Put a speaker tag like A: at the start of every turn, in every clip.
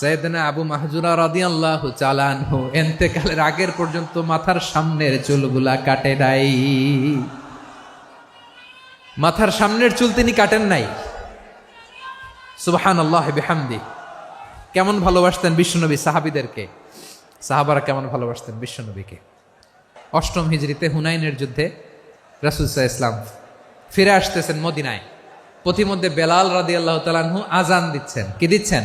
A: সৈয়দনা আবু মাহজুরা রাদিয়াল্লাহু চালানহু এন্তেকালের আগের পর্যন্ত মাথার সামনের চুলগুলা কাটে নাই। মাথার সামনের চুল তিনি কাটেন নাই। সুবাহান আল্লাহ বিহামদি। কেমন ভালোবাসতেন বিশ্বনবী সাহাবিদেরকে? সাহাবারা কেমন ভালোবাসতেন বিশ্বনবীকে? অষ্টম হিজড়িতে হুনাইনের যুদ্ধে রাসুলসাহ ইসলাম ফিরে আসতেছেন মদিনায়। পথিমধ্যে বেলাল রাদি আল্লাহ তালানহু আজান দিচ্ছেন। কি দিচ্ছেন?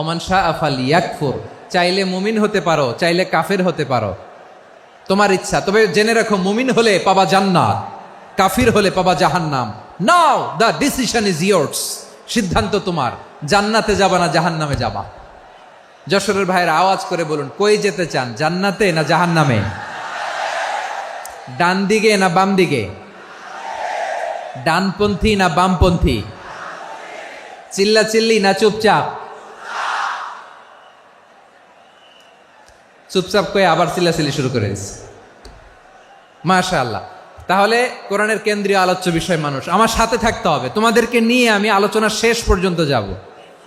A: ওমান শাহ আফাল ইয়াকফুর চাইলে মুমিন হতে পারো, চাইলে কাফের হতে পারো। তোমার ইচ্ছা, তবে জেনে রাখো, মুমিন হলে পাবা জান্নাত, কাফির হলে পাবা জাহান্নাম। Now the decision is yours সিদ্ধান্ত তোমার, জান্নাতে যাবা না জাহান্নামে যাবা। যশোরের ভাইয়ের আওয়াজ করে বলুন, কই যেতে চান, জান্নাতে না জাহান্নামে? ডান দিকে না বাম দিকে? ডানপন্থী না বামপন্থী? চিল্লা চিল্লি না চুপচাপ? চুপচাপ করে আবার চিল্লাচিল্লি শুরু করে দিচ্ছে মাশা আল্লাহ তাহলে কোরআনের কেন্দ্রীয় আলোচ্য বিষয় মানুষ, আমার সাথে থাকতে হবে। তোমাদেরকে নিয়ে আমি আলোচনা শেষ পর্যন্ত যাব।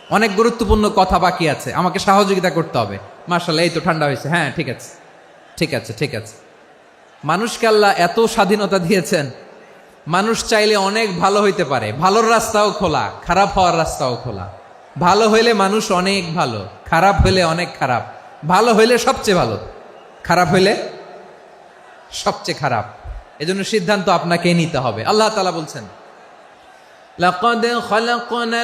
A: অনেক গুরুত্বপূর্ণ কথা বাকি আছে, আমাকে সহযোগিতা করতে হবে। মার্শাল্লাহ এই তো ঠান্ডা হয়েছে। হ্যাঁ ঠিক আছে। ঠিক আছে ঠিক আছে। মানুষকে আল্লাহ এত স্বাধীনতা দিয়েছেন, মানুষ চাইলে অনেক ভালো হইতে পারে। ভালোর রাস্তাও খোলা, খারাপ হওয়ার রাস্তাও খোলা। ভালো হইলে মানুষ অনেক ভালো, খারাপ হইলে অনেক খারাপ। ভালো হইলে সবচেয়ে ভালো খারাপ হইলে সবচেয়ে খারাপ এজন্য সিদ্ধান্ত আপনাকে নিতে হবে আল্লাহ তালা বলছেন لقد خلقنا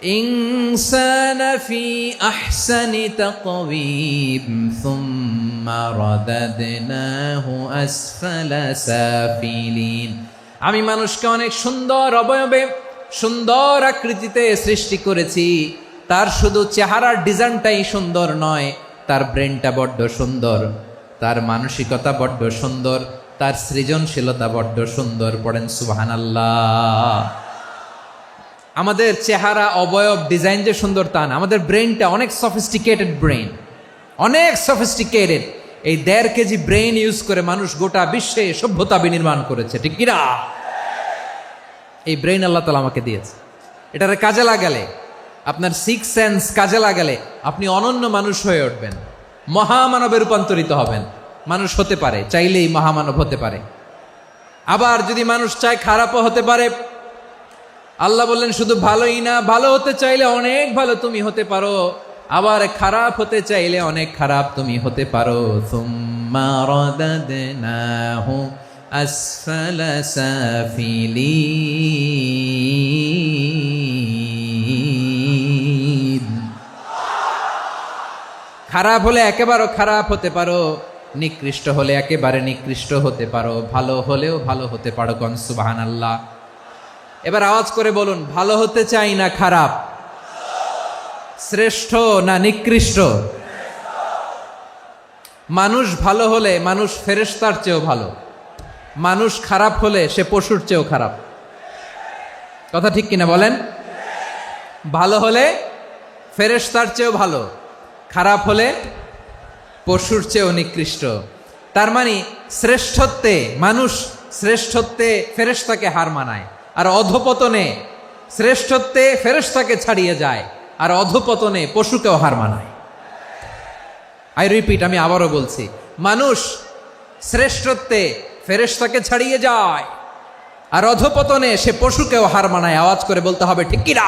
A: الإنسان في أحسن تقويم ثم رددناه أسفل سافلين আমি মানুষকে অনেক সুন্দর অবয়বে সুন্দর আকৃতিতে সৃষ্টি করেছি তার শুধু চেহারার ডিজাইনটাই সুন্দর নয় তার ব্রেনটা বড্ড সুন্দর, তার মানসিকতা বড্ড সুন্দর, তার সৃজনশীলতা বড্ড সুন্দর, পড়েন সুবাহান আল্লাহ আমাদের চেহারা অবয়ব ডিজাইন যে সুন্দর তা না, আমাদের ব্রেনটা অনেক সফিস্টিকেটেড ব্রেন অনেক সফিস্টিকেটেড এই দেড় কেজি ব্রেন ইউজ করে মানুষ গোটা বিশ্বে সভ্যতা বিনির্মাণ করেছে, ঠিক কিনা এই ব্রেন আল্লাহ তালা আমাকে দিয়েছে। এটারে কাজে লাগালে আপনার সিক্স সেন্স কাজে লাগালে আপনি অনন্য মানুষ হয়ে উঠবেন। মহামানবে রূপান্তরিত হবেন। মানুষ হতে পারে, চাইলেই মহামানব হতে পারে। আবার যদি মানুষ চায় খারাপও হতে পারে, আল্লাহ বললেন, শুধু ভালোই না, ভালো হতে চাইলে অনেক ভালো তুমি হতে পারো। আবার খারাপ হতে চাইলে অনেক খারাপ তুমি হতে পারো। আসফালা সাফিলিন খারাপ হলে একেবারে খারাপ হতে পারো, নিকৃষ্ট হলে একেবারে নিকৃষ্ট হতে পারো, ভালো হলেও ভালো হতে পারো গনসুবাহান আল্লাহ এবার আওয়াজ করে বলুন, ভালো হতে চাই না খারাপ? শ্রেষ্ঠ না নিকৃষ্ট? মানুষ ভালো হলে মানুষ ফেরেস্তার চেয়েও ভালো। মানুষ খারাপ হলে সে পশুর চেয়েও খারাপ। কথা ঠিক কিনা বলেন? ভালো হলে ফেরেস্তার চেয়েও ভালো। খারাপ হলে পশুর চেয়েও নিকৃষ্ট। তার মানে শ্রেষ্ঠত্বে, মানুষ শ্রেষ্ঠত্বে ফেরেস্তাকে হার মানায়, আর অধপতনে শ্রেষ্ঠত্বে ফেরেস্তাকে ছাড়িয়ে যায়, আর অধপতনে পশুকেও হার মানায়। আই রিপিট আমি আবারও বলছি, মানুষ শ্রেষ্ঠত্বে ফেরেস্তাকে ছাড়িয়ে যায়, আর অধপতনে সে পশুকেও হার মানায়, আওয়াজ করে বলতে হবে, ঠিক কিনা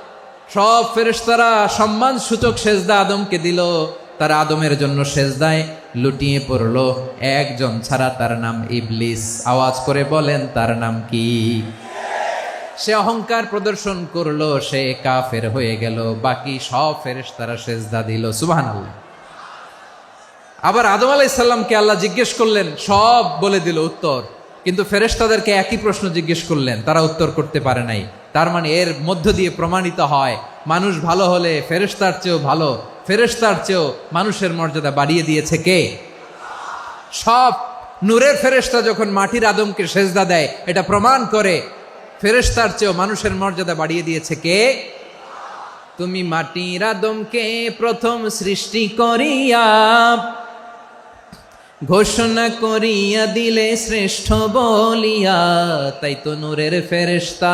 A: সব ফেরেশতারা সম্মান সূচক সেজদা আদমকে দিল। তারা আদমের জন্য সেজদায় লুটিয়ে পড়ল। একজন ছাড়া তার নাম ইবলিস। আওয়াজ করে বলেন, তার নাম কি? সে অহংকার প্রদর্শন করল, সে কাফের হয়ে গেল। বাকি সব ফেরেশতারা সেজদা দিল। সুবহানাল্লাহ। আবার আদম আলাইসাল্লামকে আল্লাহ জিজ্ঞেস করলেন, সব বলে দিল উত্তর। কিন্তু ফেরেশতাদেরকে একই প্রশ্ন জিজ্ঞেস করলেন, তারা উত্তর করতে পারে নাই। তার মানে এর মধ্য দিয়ে প্রমাণিত হয়, মানুষ ভালো হলে ফেরেশতার চেয়েও ভালো, ফেরেশতার চেয়েও মানুষের মর্যাদা বাড়িয়ে দিয়েছে কে? সব নূরের ফেরেশতা যখন মাটির আদমকে সেজদা দেয়, এটা প্রমাণ করে ফেরেশতার চেয়েও মানুষের মর্যাদা বাড়িয়ে দিয়েছে কে? তুমি মাটির আদমকে প্রথম সৃষ্টি করিয়া, ঘোষণা করিয়া দিলে শ্রেষ্ঠ বলিয়া, তাই তো নূরের ফেরেশতা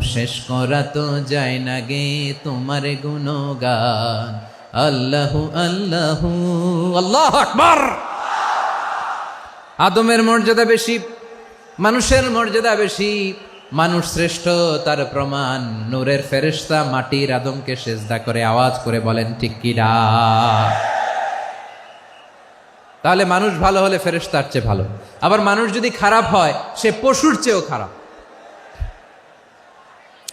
A: শেষ করা তো যায় না গে তোমার গুণগান। আল্লাহু আল্লাহু। আল্লাহ আকবার! আদমের মর্যাদা বেশি, মানুষের মর্যাদা বেশি। মানুষ শ্রেষ্ঠ, তার প্রমাণ। নূরের ফেরেশতা মাটির আদমকে সেজদা করে আওয়াজ করে বলেন, ঠিক কিরা তাহলে মানুষ ভালো হলে ফেরেস্তার চেয়ে ভালো। আবার মানুষ যদি খারাপ হয়, সে পশুর চেয়েও খারাপ।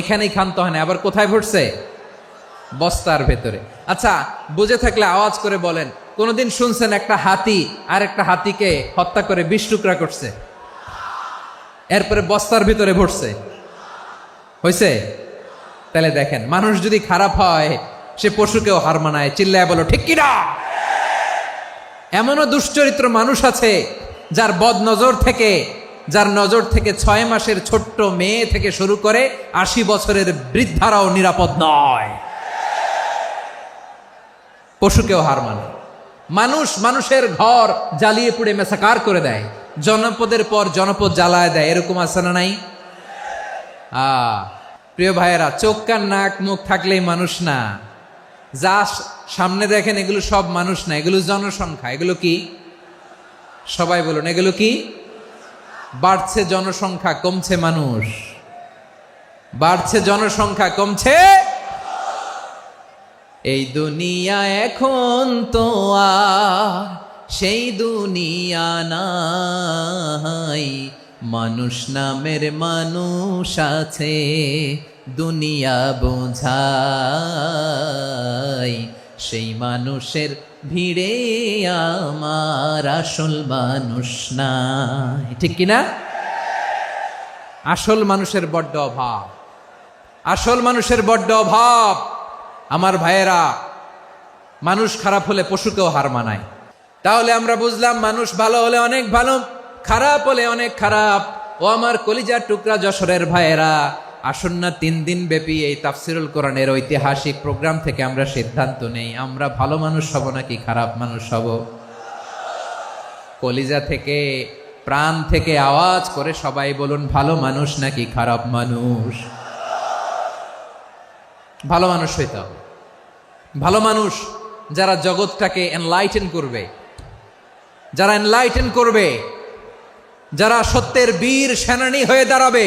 A: এখানেই ক্ষান্ত হয় না, আবার কোথায় ভরছে বস্তার ভেতরে। আচ্ছা বুঝে থাকলে আওয়াজ করে বলেন, কোনোদিন শুনছেন একটা হাতি আর একটা হাতিকে হত্যা করে বিশ টুকরা করছে? এরপরে বস্তার ভিতরে ভরছে। হয়েছে তাহলে দেখেন, মানুষ যদি খারাপ হয়, সে পশুকেও হার মানায়। চিল্লায় বলো, ঠিক কিনা? এমনও দুশ্চরিত্র মানুষ আছে, যার বদ নজর থেকে যার নজর থেকে ছয় মাসের ছোট্ট মেয়ে থেকে শুরু করে আশি বছরের বৃদ্ধারাও নিরাপদ নয়। পশুকেও হার মানে। মানুষ মানুষের ঘর জ্বালিয়ে পুড়ে মেসাকার করে দেয়। জনপদের পর জনপদ জ্বালায় দেয়, এরকম আছে না নাই? আ, প্রিয় ভাইয়েরা, চোখ কান নাক মুখ থাকলেই মানুষ না। যা সামনে দেখেন এগুলো সব মানুষ না, এগুলো জনসংখ্যা, এগুলো কি? সবাই বলুন, এগুলো কি? বাড়ছে জনসংখ্যা, কমছে মানুষ। বাড়ছে জনসংখ্যা, কমছে এই দুনিয়া এখন তো আর সেই দুনিয়া নাই। মানুষ নামের মানুষ আছে, দুনিয়া বোঝাই। সেই মানুষের ভিড়ে আমার আসল মানুষ নাই। ঠিক কিনা? আসল মানুষের বড্ড অভাব। আসল মানুষের বড্ড অভাব। আমার ভাইয়েরা, মানুষ খারাপ হলে পশুকেও হার মানায়। তাহলে আমরা বুঝলাম মানুষ ভালো হলে অনেক ভালো, খারাপ হলে অনেক খারাপ। ও আমার কলিজার টুকরা যশোরের ভাইয়েরা। আসন্ন তিন দিন ব্যাপী এই তাফসিরুল কোরআনের ঐতিহাসিক প্রোগ্রাম থেকে আমরা সিদ্ধান্ত নেই। আমরা ভালো মানুষ হব নাকি খারাপ মানুষ হব? কলিজা থেকে, প্রাণ থেকে আওয়াজ করে সবাই বলুন, ভালো মানুষ নাকি খারাপ মানুষ? ভালো মানুষ হইতে হবে। ভালো মানুষ যারা জগৎটাকে এনলাইটেন করবে, যারা এনলাইটেন করবে, যারা সত্যের বীর সেনানী হয়ে দাঁড়াবে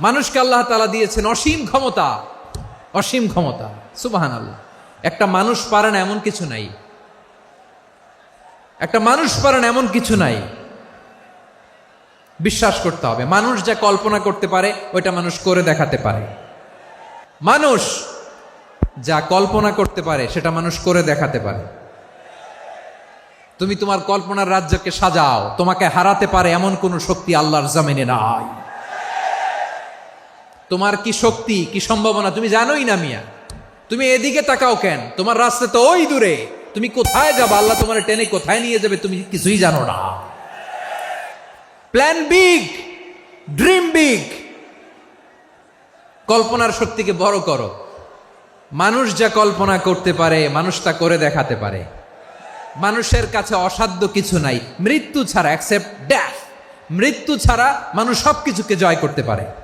A: মানুষকে আল্লাহ তালা দিয়েছেন অসীম ক্ষমতা। অসীম ক্ষমতা। সুবাহান আল্লাহ একটা মানুষ পারে না এমন কিছু নাই। একটা মানুষ পারে না এমন কিছু নাই। বিশ্বাস করতে হবে। মানুষ যা কল্পনা করতে পারে, ওইটা মানুষ করে দেখাতে পারে। মানুষ যা কল্পনা করতে পারে, সেটা মানুষ করে দেখাতে পারে। তুমি তোমার কল্পনার রাজ্যকে সাজাও। তোমাকে হারাতে পারে এমন কোন শক্তি আল্লাহর জামিনে নাই। তোমার কি শক্তি, কি সম্ভাবনা? তুমি জানোই না মিয়া। তুমি এদিকে তাকাও কেন? তোমার রাস্তা তো ওই দূরে। তুমি কোথায় যাবে? আল্লাহ তোমার টেনে কোথায় নিয়ে যাবে তুমি কিছুই জানো না। প্ল্যান বিগ ড্রিম বিগ কল্পনার শক্তিকে বড় করো। মানুষ যা কল্পনা করতে পারে, মানুষ তা করে দেখাতে পারে। মানুষের কাছে অসাধ্য কিছু নাই। মৃত্যু ছাড়া অ্যাকসেপ্ট ড্যাথ মৃত্যু ছাড়া মানুষ সব কিছুকে জয় করতে পারে।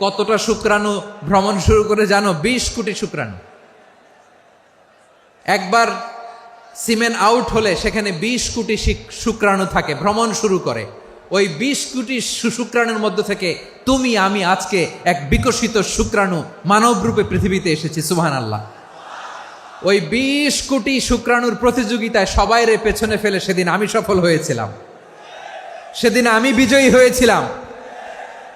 A: কতটা শুক্রাণু ভ্রমণ শুরু করে জানো? বিশ কোটি শুক্রাণু। একবার সিমেন্ট আউট হলে সেখানে বিশ কোটি শিক- শুক্রাণু থাকে, ভ্রমণ শুরু করে। ওই বিশ কোটি শুক্রাণুর মধ্য থেকে তুমি, আমি আজকে এক বিকশিত শুক্রাণু মানব রূপে পৃথিবীতে এসেছি সুহান আল্লাহ ওই বিশ কোটি শুক্রাণুর প্রতিযোগিতায় সবাই রে পেছনে ফেলে সেদিন আমি সফল হয়েছিলাম। সেদিন আমি বিজয়ী হয়েছিলাম।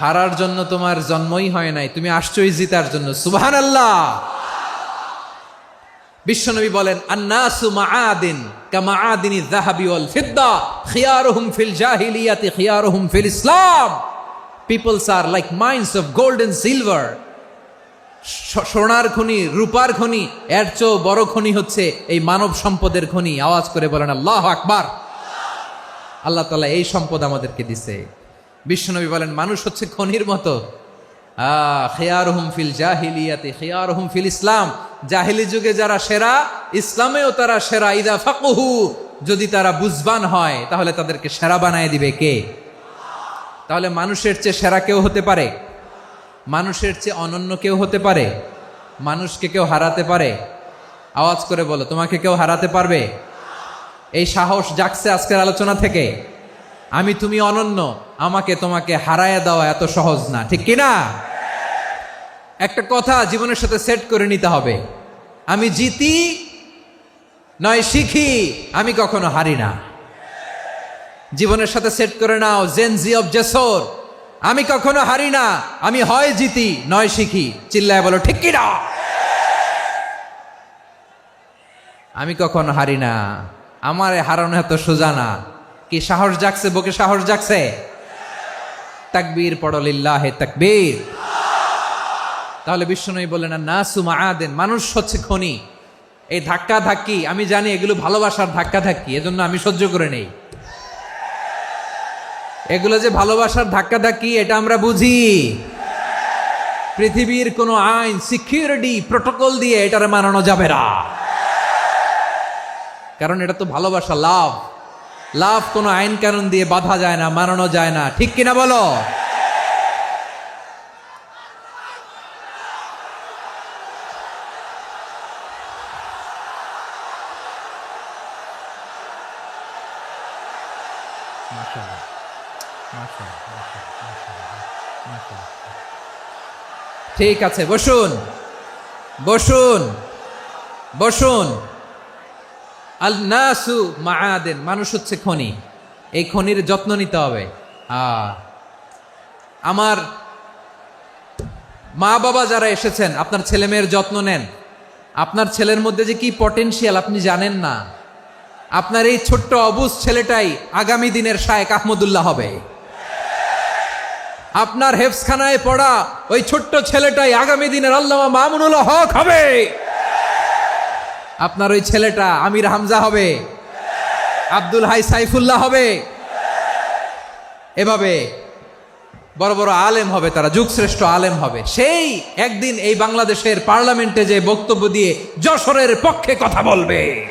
A: হারার জন্য তোমার জন্মই হয় নাই, তুমি আসছই জিতার জন্য। সুবহান আল্লাহ বিশ্বনবী বলেন, আন্নাসু মাআদিন ওয়াল ফিদ্দা, খিয়ারুহুম ফিল জাহিলিয়াতি, খিয়ারুহুম ফিল ইসলাম। Peoples are like mines of gold and silver সোনার খনি, রূপার খনি, এর চেয়েও বড় খনি হচ্ছে এই মানব সম্পদের খনি। আওয়াজ করে বলেন, আল্লাহ আকবার। আল্লাহ তালা এই সম্পদ আমাদেরকে দিছে। বিশ্বনবী বলেন, মানুষ হচ্ছে খনির মতো। খেয়ারহুম ফিল জাহিলিয়াতে, খেয়ারহুম ফিল ইসলাম। জাহিলি যুগে যারা সেরা, ইসলামেও তারা সেরা। ইদা ফাকুহু যদি তারা বুঝবান হয়, তাহলে তাদেরকে সেরা বানায় দিবে কে? তাহলে মানুষের চেয়ে সেরা কেউ হতে পারে? মানুষের চেয়ে অনন্য কেউ হতে পারে? মানুষকে কেউ হারাতে পারে? আওয়াজ করে বলো, তোমাকে কেউ হারাতে পারবে? এই সাহস জাগছে আজকের আলোচনা থেকে। আমি তুমি অনন্য, আমাকে তোমাকে হারায় দেওয়া এত সহজ না, ঠিক কিনা? একটা কথা জীবনের সাথে সেট করে নিতে হবে। আমি জিতি, নয় শিখি, আমি কখনো হারি না। জীবনের সাথে সেট করে নাও জেনজি অব জেসোর আমি কখনো হারি না, আমি হয় জিতি, নয় শিখি। চিল্লায় বলো, ঠিক কিনা? আমি কখনো হারি না, আমার হারানো এত সোজা না। কি সাহস জাগছে, বুকে সাহস জাগছে? তাকবীর পড়লিল্লাহে তাকবীর। তাহলে বিষ্ণুই বললেন না নাসু মাআদেন মানুষ হচ্ছে খনি। এই ধাক্কা ধাক্কি আমি জানি এগুলো ভালোবাসার ধাক্কা ধাক্কি এজন্য আমি সহ্য করে নেই। এগুলো যে ভালোবাসার ধাক্কা ধাক্কি এটা আমরা বুঝি। পৃথিবীর কোনো আইন, সিকিউরিটি প্রোটোকল দিয়ে এটারে মানানো যাবে না। কারণ এটা তো ভালোবাসা, লাভ। লাভ কোনো আইন কানুন দিয়ে বাধা যায় না মানানো যায় না। ঠিক কিনা বলো? ঠিক আছে বসুন বসুন বসুন। আল নাসু মাআদেন, মানুষ হচ্ছে খনি। এই খনির যত্ন নিতে হবে। আমার মা বাবা যারা এসেছেন, আপনার ছেলে মেয়ের যত্ন নেন। আপনার ছেলের মধ্যে যে কি পটেনশিয়াল আপনি জানেন না। আপনার এই ছোট্ট অবুজ ছেলেটাই আগামী দিনের শায়েক আহমদুল্লাহ হবে। আপনার হেফসখানায় পড়া ওই ছোট্ট ছেলেটাই আগামী দিনের আল্লামা মামুনুল্লাহ হক হবে। আপনার ওই ছেলেটা আমির হামজা হবে? আব্দুল হাই সাইফুল্লাহ হবে? এভাবে বড় বড় আলেম হবে, তারা যুগশ্রেষ্ঠ আলেম হবে। সেই একদিন এই বাংলাদেশের পার্লামেন্টে যে বক্তব্য দিয়ে যশোরের পক্ষে কথা বলবে।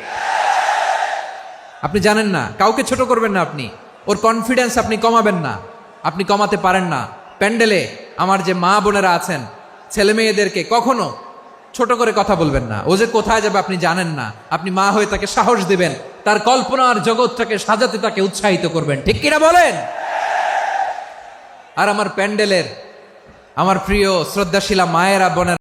A: আপনি জানেন না, কাউকে ছোট করবেন না আপনি। ওর কনফিডেন্স আপনি কমাবেন না। আপনি কমাতে পারেন না। প্যান্ডেলে আমার যে মা বোনেরা আছেন ছেলে মেয়েদেরকে কখনো ছোট করে কথা বলবেন না। ও যে কোথায় যাবে আপনি জানেন না। আপনি মা হয়ে তাকে সাহস দেবেন। তার কল্পনার জগৎটাকে সাজাতে তাকে উৎসাহিত করবেন। ঠিক কিনা বলেন? আর আমার প্যান্ডেলের, আমার প্রিয়, শ্রদ্ধাশীলা মায়েরা, বোনের